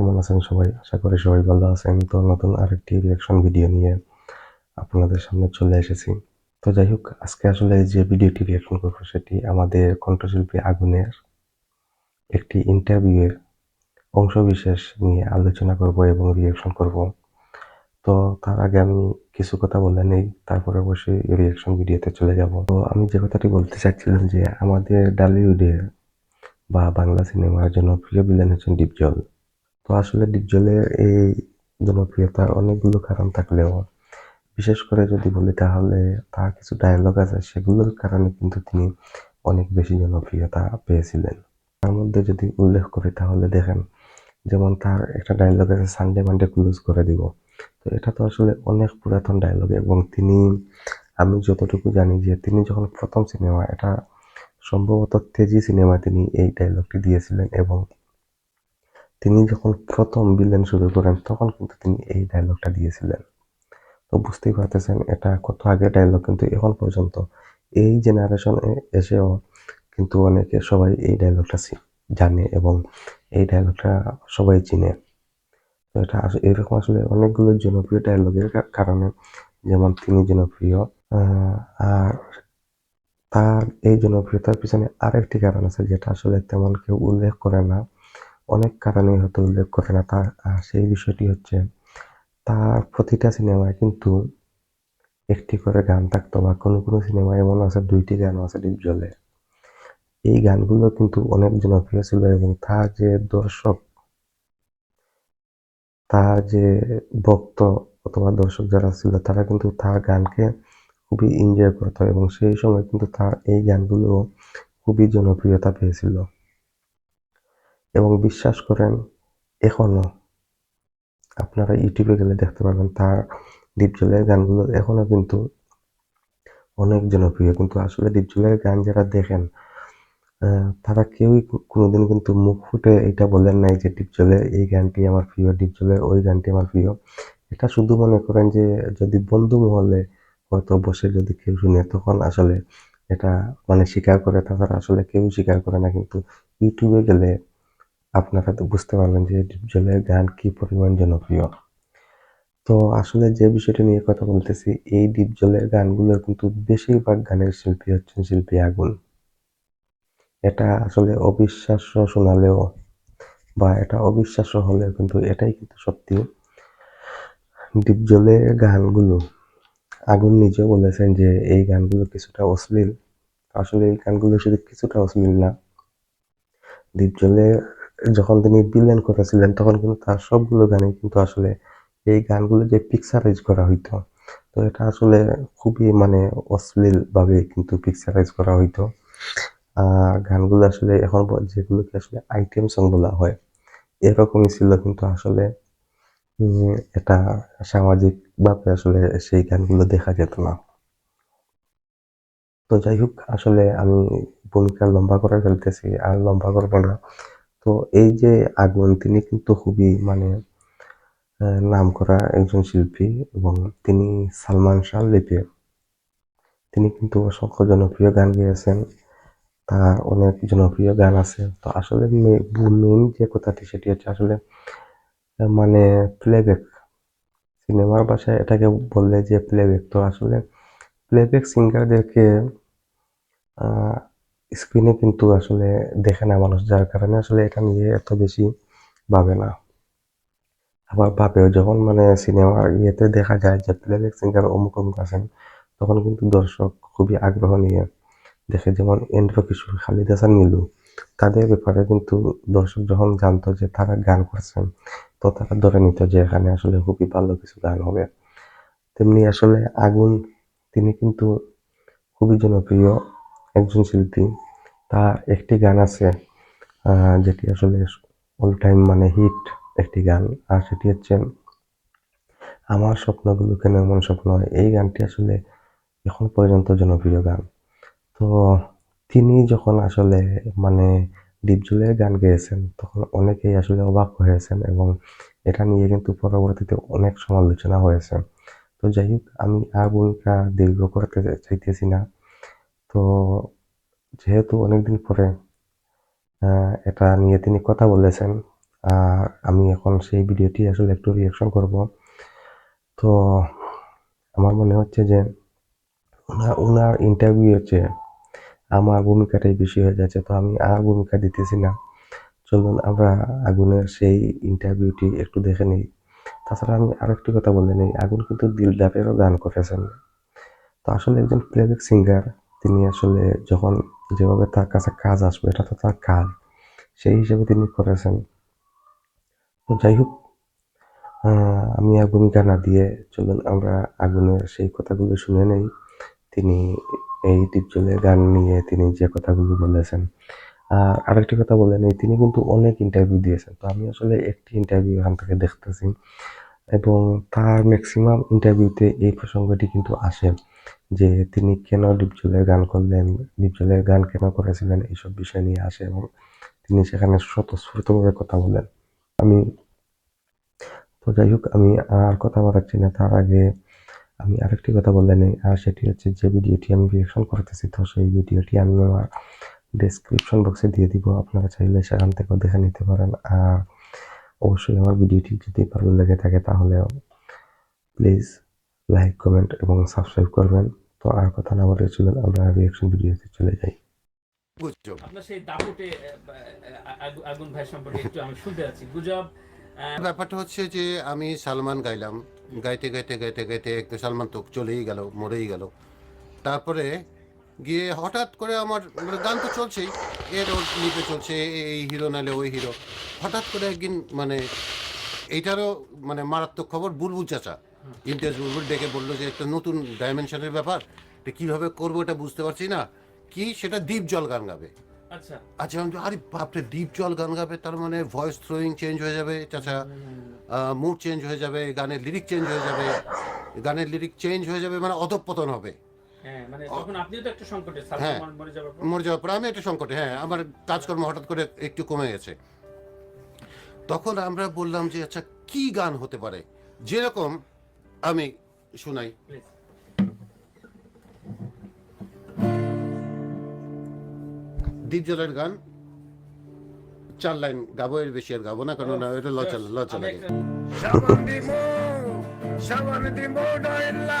কেমন আছেন সবাই? আশা করি সবাই ভালো আছেন। তো নতুন আরেকটি রিয়াকশন ভিডিও নিয়ে আপনাদের সামনে চলে এসেছি। তো যাই হোক, আজকে আসলে যে ভিডিওটি রিয়াকশন করব সেটি আমাদের কণ্ঠশিল্পী আগুনের একটি ইন্টারভিউয়ের অংশবিশেষ নিয়ে আলোচনা করব এবং রিয়াকশন করব। তো তার আগে আমি কিছু কথা বলে নেই, তারপরে অবশ্যই রিয়াকশন ভিডিওতে চলে যাব। তো আমি যে কথাটি বলতে চাচ্ছিলাম যে আমাদের ডালিউডে বা বাংলা সিনেমার জনপ্রিয় ভিলেন হচ্ছেন ডিপজল তো আসলে ডিপজলের এই জনপ্রিয়তার অনেকগুলো কারণ থাকলেও, বিশেষ করে যদি বলি তাহলে তার কিছু ডায়লগ আছে, সেগুলোর কারণে কিন্তু তিনি অনেক বেশি জনপ্রিয়তা পেয়েছিলেন। তার মধ্যে যদি উল্লেখ করি তাহলে দেখেন, যেমন তার একটা ডায়লগ আছে সানডে মানডে ক্লোজ করে দিব। তো এটা তো আসলে অনেক পুরাতন ডায়লগ এবং তিনি, আমি যতটুকু জানি যে তিনি যখন প্রথম সিনেমা এটা সম্ভবত তেজি সিনেমা তিনি এই ডায়লগটি দিয়েছিলেন এবং তিনি যখন প্রথম বিলেন শুরু করেন, তখন কিন্তু তিনি এই ডায়লগটা দিয়েছিলেন। তো বুঝতেই পারতেছেন এটা কত আগে ডায়লগ কিন্তু এখন পর্যন্ত এই জেনারেশনে এসেও কিন্তু অনেকে সবাই এই ডায়লগটা জানে এবং এই ডায়লগটা সবাই চিনে। তো এটা এরকম আসলে অনেকগুলো জনপ্রিয় ডায়লগের কারণে যেমন তিনি জনপ্রিয় আর তার এই জনপ্রিয়তার পিছনে আরেকটি কারণ আছে যেটা আসলে তেমন কেউ উল্লেখ করে না। অনেক কারণে হয়তো উল্লেখ করে না, তার সেই বিষয়টি হচ্ছে তার প্রতিটা সিনেমায় কিন্তু একটি করে গান থাকতো বা কোনো কোনো সিনেমায় এমন আছে, দুইটি গানও আছে ডিপজলে এই গানগুলো কিন্তু অনেক জনপ্রিয় ছিল এবং তার যে দর্শক, তার যে ভক্ত অথবা দর্শক যারা ছিল, তারা কিন্তু তার গানকে খুবই এনজয় করতো এবং সেই সময় কিন্তু তার এই গানগুলো খুবই জনপ্রিয়তা পেয়েছিল। এবং বিশ্বাস করেন এখনও আপনারা ইউটিউবে গেলে দেখতে পাবেন তার ডিপজলের গানগুলো এখনও কিন্তু অনেক জনপ্রিয়। কিন্তু আসলে ডিপজলের গান যারা দেখেন তারা কেউই কোনোদিন কিন্তু মুখ ফুটে এটা বলেন নাই যে ডিপজলের এই গানটি আমার প্রিয় ডিপজলের ওই গানটি আমার প্রিয়। এটা শুধু মনে করেন যে যদি বন্ধু মহলে হয়তো বসে যদি কেউ শুনে, তখন আসলে এটা মানে স্বীকার করে, তাছাড়া আসলে কেউ স্বীকার করে না। কিন্তু ইউটিউবে গেলে আপনারা তো বুঝতে পারবেন যে ডিপজলের গান কি পরিমাণ জনপ্রিয়। তো আসলে যে বিষয়টা নিয়ে কথা বলতেছি, এই ডিপজলের গানগুলোর কিন্তু বেশিরভাগ গানের শিল্পী হচ্ছেন শিল্পী আগুন। এটা আসলে অবিশ্বাস্য শোনালেও বা এটা অবিশ্বাস্য হলেও কিন্তু এটাই কিন্তু সত্যি। ডিপজলের গানগুলো, আগুন নিজেও বলেছেন যে এই গানগুলো কিছুটা অশ্লীল। আসলে এই গানগুলো শুধু কিছুটা অশ্লীল না দ্বীপজলে যখন তিনি বিলেন করেছিলেন, তখন কিন্তু তার সবগুলো গানে কিন্তু আসলে এই গানগুলো যে পিকচারাইজ করা হইতো, তো এটা আসলে খুবই মানে অশ্লীলভাবে কিন্তু পিকচারাইজ করা হইতো। গানগুলো আসলে এখন যেগুলোকে আসলে আইটেম সং বলা হয়, এরকমই ছিল কিন্তু আসলে এটা সামাজিকভাবে আসলে সেই গানগুলো দেখা যেত না। তো যাই হোক, আসলে আমি ভূমিকা লম্বা করে ফেলতেছি, আর লম্বা করব না। তো এই যে আগুন তিনি কিন্তু খুবই মানে নাম করা একজন শিল্পী এবং তিনি সালমান শাহ লিপে। তিনি কিন্তু অসংখ্য জনপ্রিয় গান গেয়েছেন। তার অনেক জনপ্রিয় গান আছে। তো আসলে মেন যে কথাটি সেটি হচ্ছে আসলে মানে প্লেব্যাক সিনেমার ভাষায় এটাকে বললে যে প্লেব্যাক তো আসলে প্লেব্যাক সিঙ্গারদেরকে স্ক্রিনে কিন্তু আসলে দেখে না মানুষ, যার কারণে আসলে এটা নিয়ে এত বেশি ভাবে না। আবার ভাবেও যখন মানে সিনেমার ইয়েতে দেখা যায় যে প্লেব্যাক সিঙ্গার অমুক অমুক আছেন তখন কিন্তু দর্শক খুবই আগ্রহ নিয়ে দেখে। যেমন এন্দ্র কিশোর, খালিদ হাসান নীলু তাদের ব্যাপারে কিন্তু দর্শক যখন জানতো যে তারা গান করছেন, তো তারা ধরে নিত যে এখানে আসলে খুবই ভালো কিছু গান হবে। তেমনি আসলে আগুন, তিনি কিন্তু খুবই জনপ্রিয়। একজন শিল্পী। তার একটি গান আছে যেটি আসলে অল টাইম মানে হিট একটি গান, আর সেটি হচ্ছে, আমার স্বপ্নগুলো কেন এমন স্বপ্ন এই গানটি আসলে এখন পর্যন্ত জনপ্রিয় গান। তো তিনি যখন আসলে মানে ডিপজলের গান গেয়েছেন, তখন অনেকেই আসলে অবাক হয়েছেন এবং এটা নিয়ে কিন্তু পরবর্তীতে অনেক সমালোচনা হয়েছে। তো যাই হোক, আমি আর ভূমিকা দীর্ঘ করতে চাইতেছি না। তো যেহেতু অনেকদিন পরে এটা নিয়ে তিনি কথা বলেছেন আমি এখন সেই ভিডিওটি আসলে একটু রিয়াকশন করব। তো আমার মনে হচ্ছে যে ওনার ইন্টারভিউ হচ্ছে আমার ভূমিকাটাই বেশি হয়ে যাচ্ছে, তো আমি আর ভূমিকা দিতেছি না। চলুন আমরা আগুনের সেই ইন্টারভিউটি একটু দেখে নিই। তাছাড়া আমি আরও আরেকটি কথা বলে নিই, আগুন কিন্তু দিলদারেরও গান করেছেন। তো আসলে একজন প্লেব্যাক সিঙ্গার তিনি আসলে যখন যেভাবে তার কাছে কাজ আসবে, এটা তো তার কাজ। সেই হিসেবে তিনি করেছেন। তো যাই হোক আমি আর ভূমিকা না দিয়ে চলুন, আমরা আগুনের সেই কথাগুলো শুনে নেই। তিনি এই ডিপজলের গান নিয়ে তিনি যে কথাগুলো বলেছেন। আর আরেকটি কথা বলে নেই, তিনি কিন্তু অনেক ইন্টারভিউ দিয়েছেন। তো আমি আসলে একটি ইন্টারভিউ এখান থেকে দেখতেছি। এবং তার ম্যাক্সিমাম ইন্টারভিউতে এই প্রসঙ্গটি কিন্তু আসে যে তিনি কেন ডিপজলের গান করলেন ডিপজলের গান কেন করেছিলেন, এইসব বিষয় নিয়ে আসে এবং তিনি সেখানে স্বতঃস্ফূর্তভাবে কথা বলেন। আমি, তো যাই হোক, আমি আর কথা বাড়াচ্ছি না। তার আগে আমি আরেকটি কথা বলে নেই, আর সেটি হচ্ছে যে ভিডিওটি আমি রিয়েকশন করতেছি, তো সেই ভিডিওটি আমি আমার ডেসক্রিপশন বক্সে দিয়ে দিব। আপনারা চাইলে সেখান থেকেও দেখে নিতে পারেন। আর অবশ্যই আমার ভিডিওটি যদি ভালো লেগে থাকে তাহলে প্লিজ লাইক কমেন্ট এবং সাবস্ক্রাইব করবেন। তো আর কথা না বলে চলুন আমরা রিয়েকশন ভিডিওতে চলে যাই। গুজব আপনার সেই দাপুটে আগুন ভাই সম্পর্কে একটু আমি শুনতে যাচ্ছি গুজব ব্যাপারটা হচ্ছে যে আমি সালমান গাইলাম। গাইতে গাইতে গাইতে গাইতে একটু সালমান তো চলেই গেল মরেই গেল। তারপরে গিয়ে হঠাৎ করে আমার মানে গান তো চলছেই এর ওর লিপে চলছে এই হিরো নালে ওই হিরো। হঠাৎ করে একদিন মানে এইটারও মানে মারাত্মক খবর বুলবুল চাচা। ইমতিয়াজ বুলবুল ডেকে বলল যে একটা নতুন ডাইমেনশনের ব্যাপার এটা কীভাবে করব এটা বুঝতে পারছি না। কি? সেটা দ্বীপ জল গান গাবে। আচ্ছা। আচ্ছা আমি আরে বাপরে ডিপ জল গান গাবে তার মানে ভয়েস থ্রোয়িং চেঞ্জ হয়ে যাবে চাচা। মুড চেঞ্জ হয়ে যাবে গানের লিরিক চেঞ্জ হয়ে যাবে গানের লিরিক চেঞ্জ হয়ে যাবে মানে অধঃপতন হবে। হ্যাঁ মানে তখন আপনিও তো একটা সংকটে হ্যাঁ। মরে যাওয়ার পর? আমি একটা সংকটে হ্যাঁ আমার কাজকর্ম হঠাৎ করে একটু কমে গেছে। তখন আমরা বললাম যে আচ্ছা কি গান হতে পারে? যেরকম আমি শোনাই। প্লিজ দ্বীপ জলের গান চার লাইন গাবো এর বেশি আর গাবো না কারণ না, এটা লজ্জা লজ্জা লাগে। সাবান দিমো সাবান দিমো ডয়লা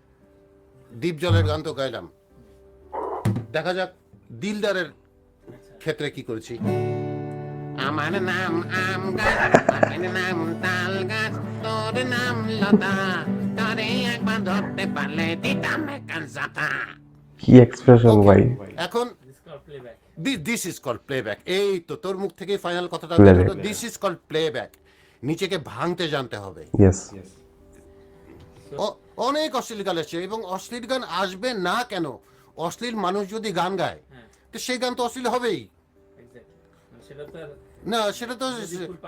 দ্বীপ জলের গান তো গাইলাম। দেখা যাক দিলদারের ক্ষেত্রে কি করেছি। আমার নাম আম গাছ আমার নাম তাল গাছ তোর নাম লতা। তোরে একবার ধরতে পারলে দিতাম একান জাতা কি এক্সপ্রেশন ভাই। এখন. দিস ইজ কল্ড প্লেব্যাক এই তো তোর মুখ থেকে ফাইনাল কথাটা Playback. This is called playback নিচেকে ভাঙতে জানতে হবে। ইয়েস অ- অনেক অশ্লীল গান আসছে এবং অশ্লীল গান আসবে না কেন? অশ্লীল মানুষ যদি গান গায় হ্যাঁ। তো সেই গান তো অশ্লীল হবেই। না সেটা তো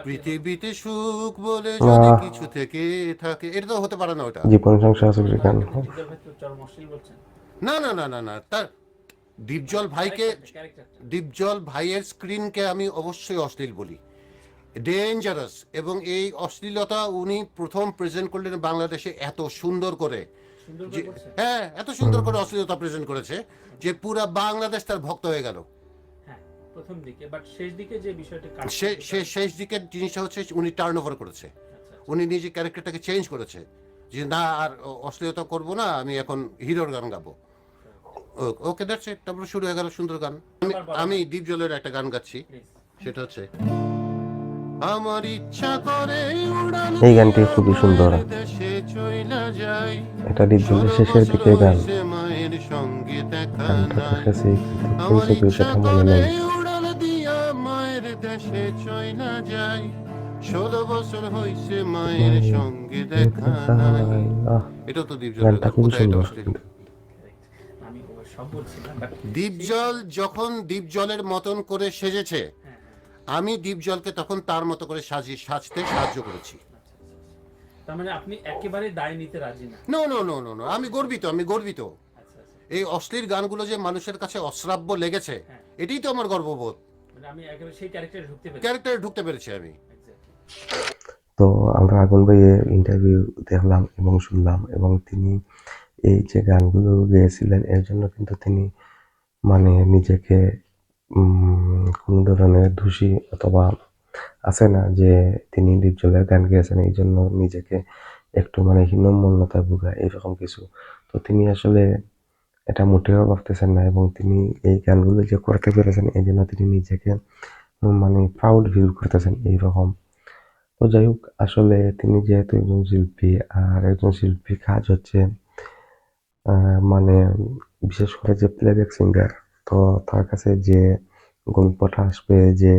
পৃথিবীতে সুখ বলে যদি কিছু থেকে থাকে এটা তো হতে পারে না ওটা। জীবন সংসার সুখী গান। না না না না না তার দীপজল ভাইকে দীপজল ভাইয়ের স্ক্রিনকে আমি অবশ্যই অশ্লীল বলি। ডেঞ্জারাস এবং এই অশ্লীলতা উনি প্রথম প্রেজেন্ট করলেন বাংলাদেশে এত সুন্দর করে। যে হ্যাঁ এত সুন্দর করে অশ্লীলতা প্রেজেন্ট করেছে যে পুরা বাংলাদেশ তার ভক্ত হয়ে গেল। হ্যাঁ প্রথম দিকে বাট শেষ দিকে যে বিষয়টা সে সে শেষ দিকের জিনিসটা হচ্ছে উনি টার্ন ওভার করেছে। আচ্ছা উনি নিজে ক্যারেক্টারটাকে চেঞ্জ করেছে। যে না আর অশ্লীলতা করব না আমি এখন হিরোর গান গাবো। ওকে দ্যাটস ইট তারপরে শুরু হয়ে গেল সুন্দর গান। আমি আমি দীপ জলের একটা গান গাচ্ছি। সেটা হচ্ছে আমার ইচ্ছা করে এই গানটি খুবই সুন্দর। দেশে এটা ডিপজলের শেষের দিকে গান। সে মায়ের সঙ্গে দেখা গানটা নাই দেখেছি আমার ইচ্ছা মনে করে নেই মায়ের দেশে চইলা যাই। ষোলো বছর হইছে মায়ের সঙ্গে দেখা নাই। এটা তো দ্বীপজল যখন দ্বীপজলের মতন করে সেজেছে আমি দীপজলকে তখন তার মতো করে সাজিয়ে সাজতে সাহায্য করেছি। তার মানে আপনি একেবারে দায় নিতে রাজি না? নো নো নো আমি গর্বিত আমি গর্বিত। আচ্ছা আচ্ছা। এই অশ্লীল গানগুলো যে মানুষের কাছে অশ্রাব্য লেগেছে হ্যাঁ। এটাই তো আমার গর্ববোধ। মানে আমি একেবারে সেই ক্যারেক্টারে ঢুকতে পেরেছি। ক্যারেক্টারে ঢুকতে পেরেছি আমি। তো আমরা আগুন ভাইয়ের ইন্টারভিউ দেখলাম এবং শুনলাম এবং তিনি এই যে গানগুলো গেয়েছিলেন এর জন্য কিন্তু তিনি মানে নিজেকে কোনো ধরনের দোষী অথবা আছে না যে তিনি ডিপজলের গান গেয়েছেন, এই জন্য নিজেকে একটু মানে হীনমন্যতায় ভোগায় এরকম কিছু। তো তিনি আসলে এটা মোটেও ভাবতেছেন না এবং তিনি এই গানগুলো যে করতে পেরেছেন, এই জন্য তিনি নিজেকে মানে প্রাউড ফিল করতেছেন এইরকম। তো যাই হোক, আসলে তিনি যেহেতু একজন শিল্পী আর একজন শিল্পী কাজ হচ্ছে মানে বিশেষ করে যে প্লেব্যাক সিঙ্গার তো তার কাছে যে গল্পটা আসবে যে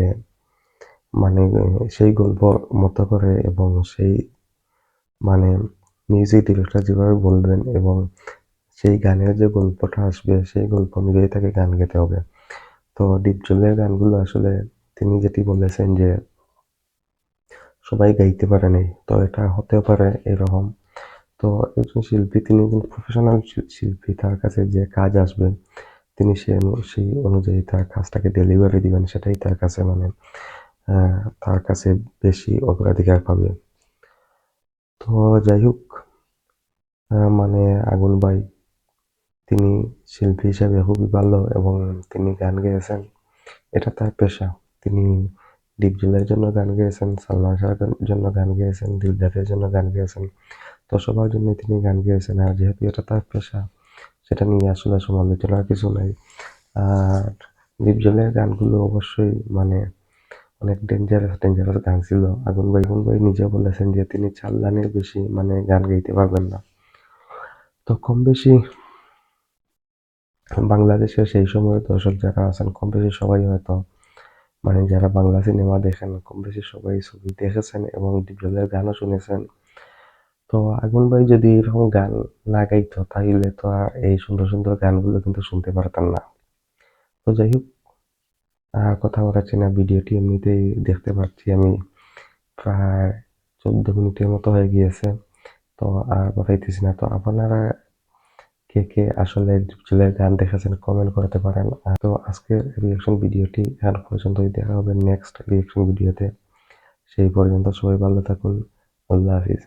মানে সেই গল্প মতো করে এবং সেই মানে মিউজিক ডিরেক্টর যেভাবে বলবেন এবং সেই গানের যে গল্পটা আসবে, সেই গল্প অনুযায়ী তাকে গান গেতে হবে। তো ডিপজলের গানগুলো আসলে তিনি যেটি বলেছেন যে সবাই গাইতে পারে নাই, তো এটা হতেও পারে এরকম। তো একজন শিল্পী, তিনি একজন প্রফেশনাল শিল্পী, তার কাছে যে কাজ আসবে তিনি সে সেই অনুযায়ী তার কাজটাকে ডেলিভারি দিবেন, সেটাই তার কাছে মানে তার কাছে বেশি অগ্রাধিকার পাবে। তো যাই হোক মানে আগুন ভাই তিনি শিল্পী হিসাবে খুবই ভালো এবং তিনি গান গেয়েছেন। এটা তার পেশা। তিনি ডিপজলের জন্য গান গেয়েছেন, সালমান শাহের জন্য গান গেয়েছেন, দিলদারের জন্য গান গেয়েছেন। তো সবার জন্য তিনি গান গেয়েছেন, আর যেহেতু এটা তার পেশা সেটা নিয়ে আসলে সমালোচনার কিছু নাই। আর ডিপজলের গানগুলো অবশ্যই মানে অনেক ডেঞ্জারাস ডেঞ্জারাস গান ছিল। আগুন ভাই আগুন ভাই নিজে বলেছেন যে তিনি চার বেশি মানে গান গাইতে পারবেন না। তো কম বেশি বাংলাদেশের সেই সময়ের দর্শক যারা আছেন, কম বেশি সবাই হয়তো মানে যারা বাংলা সিনেমা দেখেন, কম বেশি সবাই ছবি দেখেছেন এবং ডিপজলের গানও শুনেছেন। তো আগুন ভাই যদি এরকম গান না গাইতো তাহলে তো আর এই সুন্দর সুন্দর গানগুলো কিন্তু শুনতে পারতাম না। তো যাই হোক কথা বলাচ্ছি না, ভিডিওটি এমনিতেই দেখতে পাচ্ছি আমি প্রায় চোদ্দ মিনিটের মতো হয়ে গিয়েছে। তো আর বাড়াইতেছি না, তো আপনারা কে কে আসলে ডিপজলের গান দেখেছেন কমেন্ট করতে পারেন। তো আজকের রিয়াকশন ভিডিওটি এখন পর্যন্তই, দেখা হবে নেক্সট রিয়াকশন ভিডিওতে। সেই পর্যন্ত সবাই ভালো থাকুন, আল্লাহ হাফিজ।